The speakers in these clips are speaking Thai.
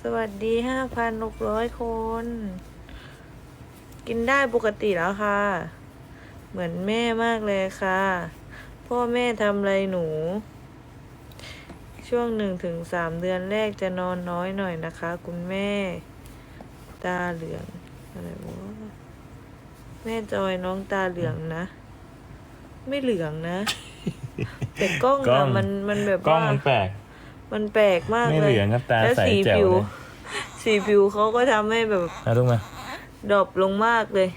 สวัสดีห้าพันหกร้อยคน กินได้ปกติแล้วค่ะ เหมือนแม่มากเลยค่ะ พ่อแม่ทำอะไรหนู ช่วงหนึ่งถึงสามเดือนแรกจะนอนน้อยหน่อยนะคะ คุณแม่ ตาเหลืองอะไรวะแม่จอยน้องตาเหลืองนะ ไม่เหลืองนะ แต่กล้องกล้ออะงมันมันแบบกล้องว่า มันแปลก มันแปลกมากไม่เลยเหลืองครับตาแล้วใสสีแจ๋วผิว เลยสีผิวเขาก็ทำให้แบบนะลูกมาดรอปลงมากเลย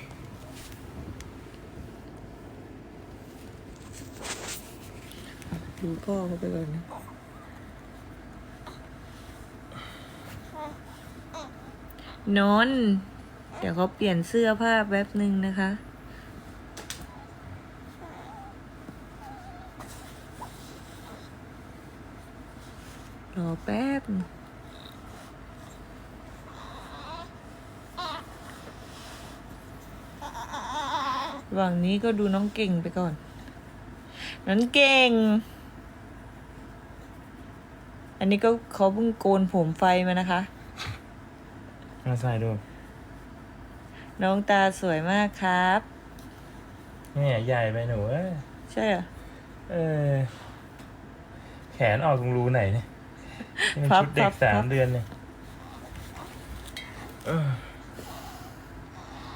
ดูพ่อเขาไปก่อนนะนนท์เดี๋ยวเขาเปลี่ยนเสื้อผ้าแป๊บหนึ่งนะคะ แป๊บนึงระหว่างนี้ก็ดูน้องเก่งไปก่อน น้องเก่ง อันนี้ก็เขาเพิ่งโกนผมไฟมานะคะมาใส่ดู น้องตาสวยมากครับเนี่ยใหญ่ไปหนูเอ้ยใช่เหรอ เออ แขนออกตรงรูไหนเนี่ย นี่มันพับชุดเด็พักบสาพัมบ เดือนเนี่ยเออ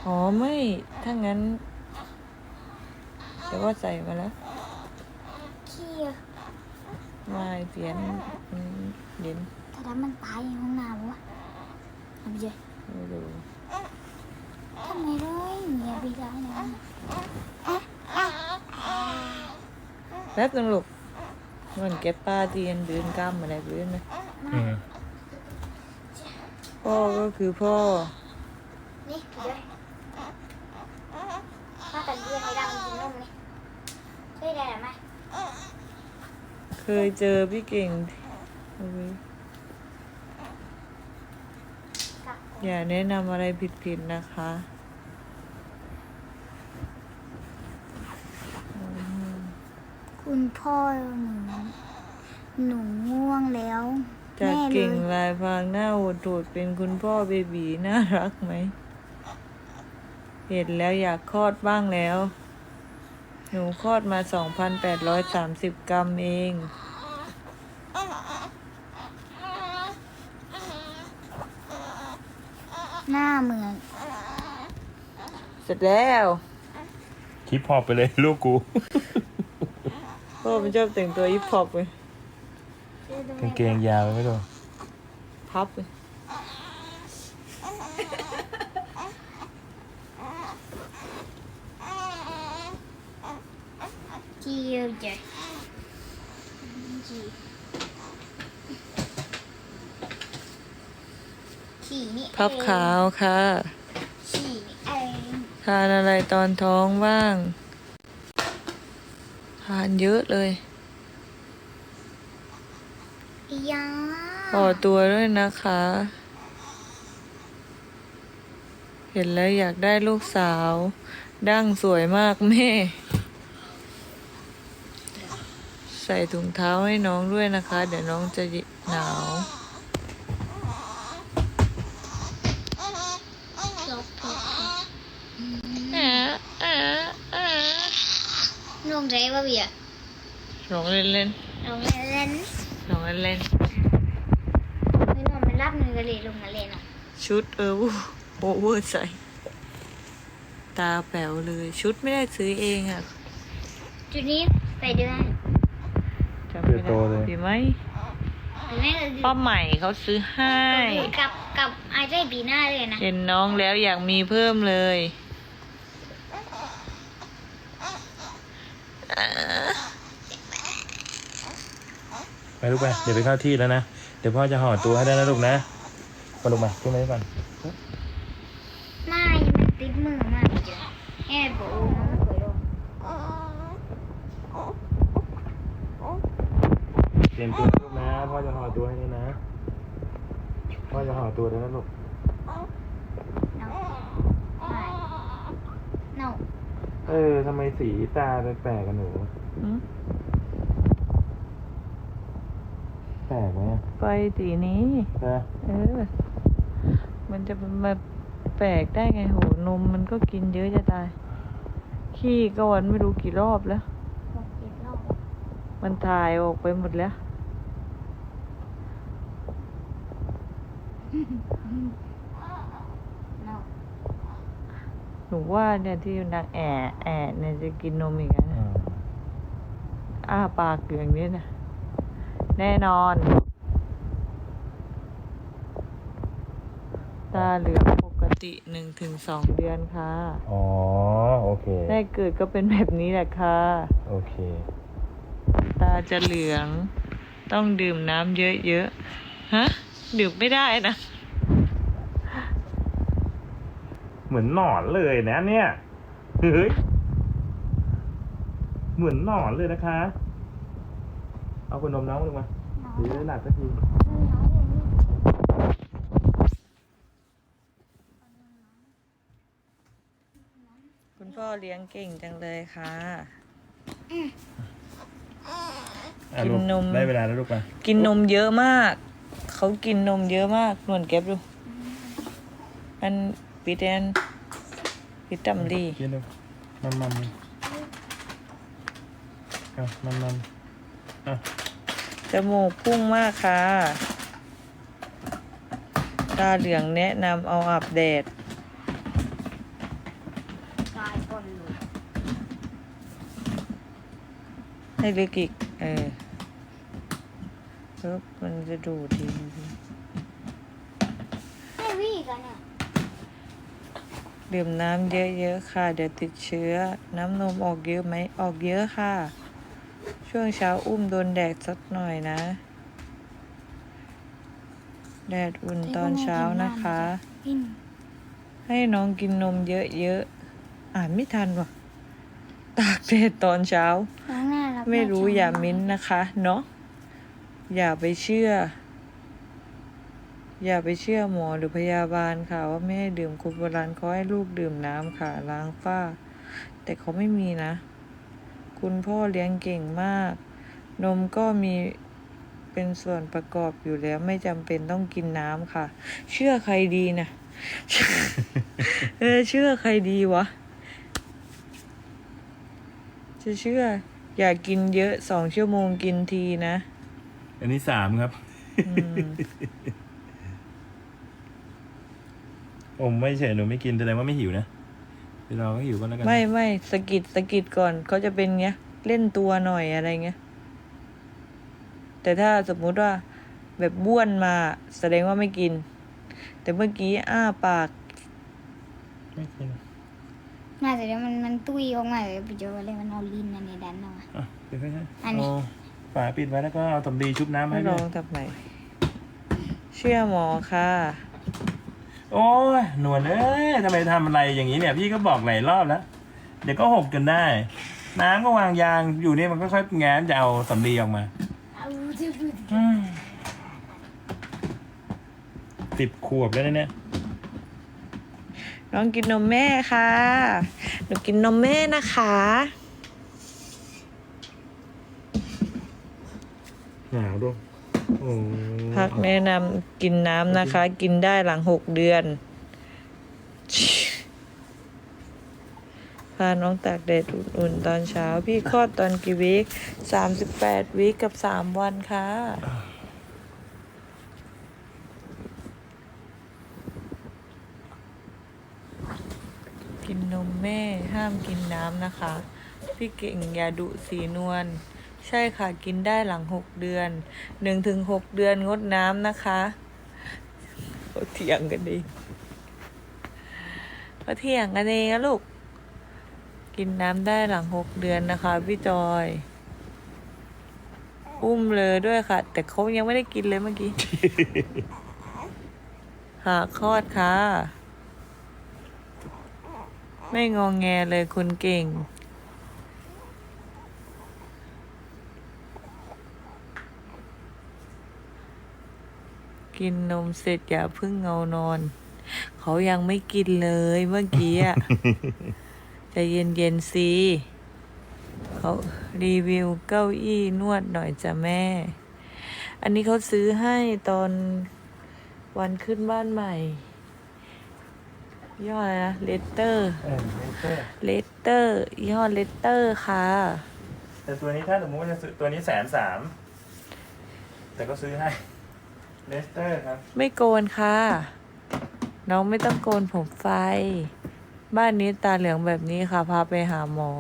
อ๋อไม่ ถ้างั้นแต่ว่าใส่มาแล้ว ขี้อะไม่เปลี่ยนมันเย็นถ้าทำมันตายในห้องน้ำวะเอาไปเลยไม่รู้ทำไมเลยเมียไปได้นะแป๊บนึงลูก มันเก็บป้าเตียนเดินกล้ามอะไรเพื่อนไหมอืม พ่อก็คือพ่อ นี่ไปเลยถ้ากันเรียนให้ดังกินนมนี่ช่วยได้หรือไม่เคยเจอพี่เก่งเอาไว้กับอย่าแนะนำอะไรผิดๆนะคะ คุณพ่อหนูหนูง่วงแล้วจากแม่เลเก่งยลายพรางหน้าโหดโดดเป็นคุณพ่อเบบีน่ารักไหม เห็นแล้วอยากคลอดบ้างแล้ว หนูคลอดมา 2,830 กรัมเอง หน้าเหมือน เสร็จแล้ว คลิปพอปไปเลยลูกกู พ่อมันชอบแต่งตัวฮิปฮอปเลยกางเกงยาวไปไม่ดูพับเลยจีเยอะจีจีขี่นี่พับขาวค่ะ ขี่นี่เอง ทานอะไรตอนท้องบ้างทานเยอะเลยอียาขอตัวด้วยนะคะ เห็นแล้วอยากได้ลูกสาว ดั้งสวยมากแม่ ใส่ถุงเท้าให้น้องด้วยนะคะ เดี๋ยวน้องจะหนาว จบจบจ บลงใจว่าเบียลองเล่นเล่นลงเล่นๆลองเล่นเล่นไม่นอนมันรับมือกันเลยลงมาเล่นอะชุดเออโอเวอร์ใส่ตาแป๋วเลยชุดไม่ได้ซื้อเองอะจุดนี้ไปเดือนจำไม่ได้ดีไหมหรือไม่ก็ป้าใหม่เขาซื้อให้กับกับไอ้ได้ปีหน้าเลยนะ เห็นน้องแล้วอยากมีเพิ่มเลย ไปลูกไป เดี๋ยวไปเข้าที่แล้วนะ เดี๋ยวพ่อจะห่อตัวให้ได้นะลูกนะมาลูกมาขึ้นมาก่อนไม่มันติดมือมากจ้ะแอบบอกน้เคยลงเตรียมตัวลูกนะ พ่อจะห่อตัวให้นี่นะ พ่อจะห่อตัวแล้วนะลูกน้องไม่น้อง เออทำไมสีตาแปลกๆกันหนูหืมแปลกไหมอะไฟสีนี้ นะเออ มันจะมาแปลกได้ไงโห นมมันก็กินเยอะจะตาย ขี้ก็วันไม่รู้กี่รอบแล้ว หกเจ็ดรอบมันถ่ายออกไปหมดแล้ว เนาะ หนูว่าเนี่ยที่นางแอะแอะเนี่ยจะกินนมอีกแล้วอืนะมอ้าปากอย่างนี้นะแน่นอน ตาเหลืองปกติหนึ่งถึงสองเดือนค่ะ อ๋อ โอเค ได้เกิดก็เป็นแบบนี้แหละค่ะ โอเค ตาจะเหลือง ต้องดื่มน้ำเยอะๆ ฮะ ดื่มไม่ได้นะ เหมือนหนอนเลยนะเนี่ยเฮ้ยเหมือนหนอนเลยนะคะ เอาคนนมน้องมาลงมาเนาะเดี๋ยวจะได้หลับสักทีคุณพ่อเลี้ยงเก่งจังเลยค่ะ อะลูกินนม ได้เวลาแล้วลูกมากินนมเยอะมาก เขากินนมเยอะมาก นวลเก็บดูอัน ปิดแอนปิดตำลีกินดูมันมันๆอะมันมันอะจมูกพุ่งมากค่ะ ตาเหลืองแนะนำเอาอาบแดดกายก่อนเลยให้ลึกอีก เออปึ๊บมันจะดูดทีให้วิ่งกันเนี่ย ดื่มน้ำเยอะๆค่ะ เดี๋ยวติดเชื้อ น้ำนมออกเยอะไหมออกเยอะค่ะ ช่วงเช้าอุ้มโดนแดดสักหน่อยนะ แดดอุ่นตอนเช้านะคะกินให้น้องกินนมเยอะๆ อ่านไม่ทันว่ะ ตากแดดตอนเช้าน้องน่ารักไม่รู้จังอย่ามิ้นนะคะ เนาะอย่าไปเชื่อ อย่าไปเชื่อหมอหรือพยาบาลค่ะ ว่าไม่ให้ดื่มคุณโบราณเขาให้ลูกดื่มน้ำค่ะล้างฝ้า แต่เขาไม่มีนะ คุณพ่อเลี้ยงเก่งมาก นมก็มีเป็นส่วนประกอบอยู่แล้วไม่จำเป็นต้องกินน้ำค่ะ เชื่อใครดีนะเออเชื่อใครดีวะ จะเชื่อ อย่ากกินเยอะสองชั่วโมงกินทีนะ อันนี้สามครับ อืมอมไม่เฉยหนูไม่กินแสดงว่าไม่หิวนะเดี๋ยวเราก็หิวก็แล้วกันไม่ไม่สะกิดสะกิดก่อนเขาจะเป็นเงี้ย เล่นตัวหน่อยอะไรเงี้ย แต่ถ้าสมมุติว่าแบบบ้วนมาแสดงว่าไม่กิน แต่เมื่อกี้อ้าปาก ไม่กินน่าจะเดี๋ยวมันมันตุ้ยออกมาเลยไปเจออะไรมันเอาลิ้นอันนี้ดันออกมา อะเดี๋ยวค่อยๆอันนี้ เอาฝาปิดไว้แล้วก็เอาตำดีชุบน้ำไม่ให้ลด้อวยงทำไมเชื่อหมอค่ะ โอ้ยหนวลเอ้ยทำไมทำอะไรอย่างนี้เนี่ยพี่ก็บอกหลายรอบแล้ว เดี๋ยวก็หกจนได้ น้ำก็วางยางอยู่นี่มันก็ค่อยแง้มจะเอาสำลีออกมาเอาจะพูดอืมสิบขวบแล้วนะเนี่ยน้องกินนมแม่ค่ะ หนูกินนมแม่นะคะหนาวด้วยโอ้ พักแนะนำกินน้ำนะคะ กินได้หลังหกเดือน พาน้องตากแดดอุ่นๆตอนเช้า พี่คลอดตอนกี่วีคสามสิบแปดวีคกับสามวันค่ะกินนมแม่ห้ามกินน้ำนะคะ พี่เก่งอย่าดุสีนวล ใช่ค่ะกินได้หลังหกเดือนหนึ่งถึงหกเดือนงดน้ำนะคะเขาเถียงกันเองเขาเถียงกันเองนะลูก กินน้ำได้หลังหกเดือนนะคะพี่จอย อุ้มเลยด้วยค่ะ แต่เขายังไม่ได้กินเลยเมื่อกี้ค่ะคลอดค่ะ ไม่งองแงเลยคุณเก่ง กินนมเสร็จอย่าเพิ่งเงานอน เขายังไม่กินเลยเมื่อกี้อะใจเย็นเย็นๆสิเขารีวิวเก้าอี้นวดหน่อยจ้ะแม่ อันนี้เขาซื้อให้ตอนวันขึ้นบ้านใหม่ ย่ห้ออะไรนะเลตเตอร์เออเลเตอร์เลตเตอร์ยี่ห้อเลตเตอร์ค่ะ แต่ตัวนี้ถ้าสมมติว่าจะซื้อตัวนี้แสนสามแต่ก็ซื้อให้ เลสเตอร์ครับ ไม่โกนค่ะ น้องไม่ต้องโกนผมไฟ บ้านนี้ตาเหลืองแบบนี้ค่ะ พาไปหาหมอ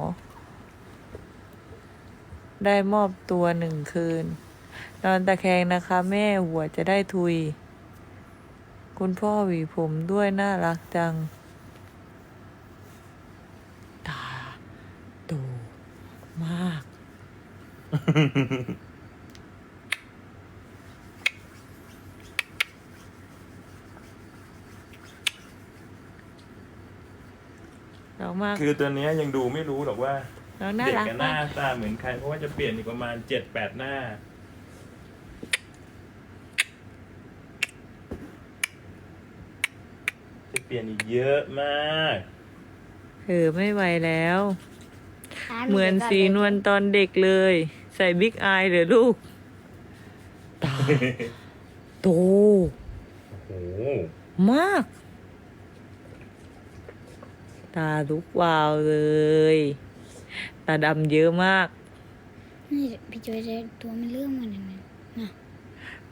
ได้มอบตัวหนึ่งคืน นอนตะแคงนะคะ แม่หัวจะได้ทุย คุณพ่อหวีผมด้วยน่ารักจัง ตาโตมาก น้อง มาก คือตัวเนี้ยยังดูไม่รู้หรอกว่าน้องน่าเด็กรักกับหมาน้ากตาเหมือนใคร เพราะว่าจะเปลี่ยนอีกประมาณเจ็ดแปดหน้า จะเปลี่ยนอีกเยอะมาก เออไม่ไหวแล้วขาเหมือนสีนวลตอนเด็กเลย ใส่บิ๊กอายเหรอลูก ตาโตโอ้โห มาก ตาลุกวาวเลย ตาดำเยอะมากนี่พี่จอยจะตัวมันเรื่องมันนั่นนะ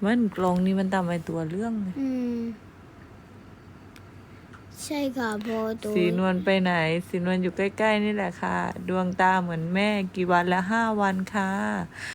มันกลองนี้มันทำไอตัวเรื่องอืมใช่ค่ะพอตัวสีนวลไปไหน สีนวลอยู่ใกล้ๆนี่แหละค่ะ ดวงตาเหมือนแม่กี่วันแล้วห้าวันค่ะ